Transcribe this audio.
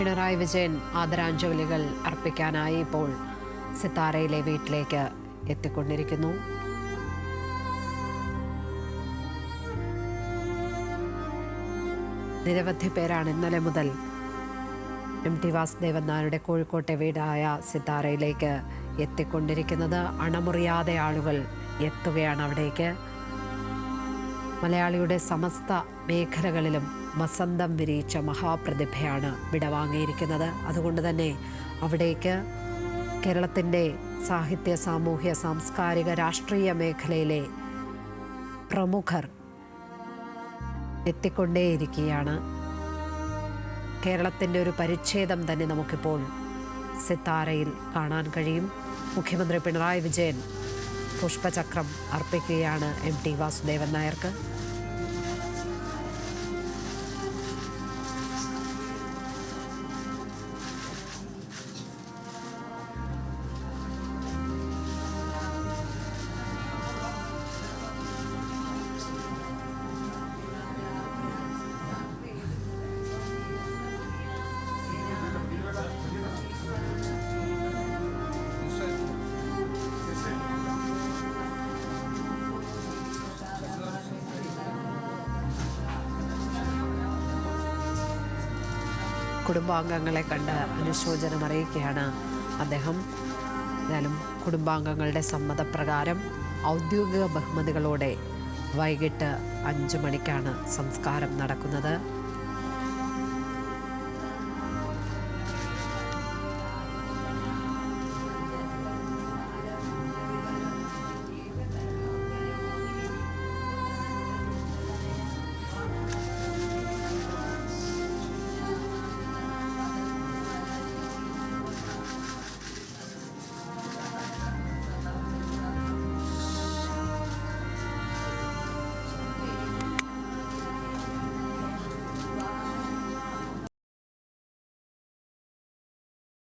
പിണറായി വിജയൻ ആദരാഞ്ജലികൾ അർപ്പിക്കാനായി ഇപ്പോൾ സിത്താരയിലെ വീട്ടിലേക്ക് എത്തിക്കൊണ്ടിരിക്കുന്നു. നിരവധി പേരാണ് ഇന്നലെ മുതൽ എം ടി വാസുദേവൻ നായരുടെ കോഴിക്കോട്ടെ വീടായ സിത്താരയിലേക്ക് എത്തിക്കൊണ്ടിരിക്കുന്നത്. അണമുറിയാതെ ആളുകൾ എത്തുകയാണ് അവിടേക്ക്. മലയാളിയുടെ സമസ്ത മേഖലകളിലും വസന്തം വിരിയിച്ച മഹാപ്രതിഭയാണ് വിടവാങ്ങിയിരിക്കുന്നത്. അതുകൊണ്ട് തന്നെ അവിടേക്ക് കേരളത്തിന്റെ സാഹിത്യ സാമൂഹ്യ സാംസ്കാരിക രാഷ്ട്രീയ മേഖലയിലെ പ്രമുഖർ എത്തിക്കൊണ്ടേയിരിക്കുകയാണ്. കേരളത്തിന്റെ ഒരു പരിച്ഛേദം തന്നെ നമുക്കിപ്പോൾ സിത്താരയിൽ കാണാൻ കഴിയും. മുഖ്യമന്ത്രി പിണറായി വിജയൻ പുഷ്പചക്രം അർപ്പിക്കുകയാണ് എം ടി വാസുദേവൻ നായർക്ക്. കുടുംബാംഗങ്ങളെ കണ്ട് അനുശോചനം അറിയിക്കുകയാണ് അദ്ദേഹം. എന്തായാലും കുടുംബാംഗങ്ങളുടെ സമ്മതപ്രകാരം ഔദ്യോഗിക ബഹുമതികളോടെ വൈകിട്ട് അഞ്ചു മണിക്കാണ് സംസ്കാരം നടക്കുന്നത്.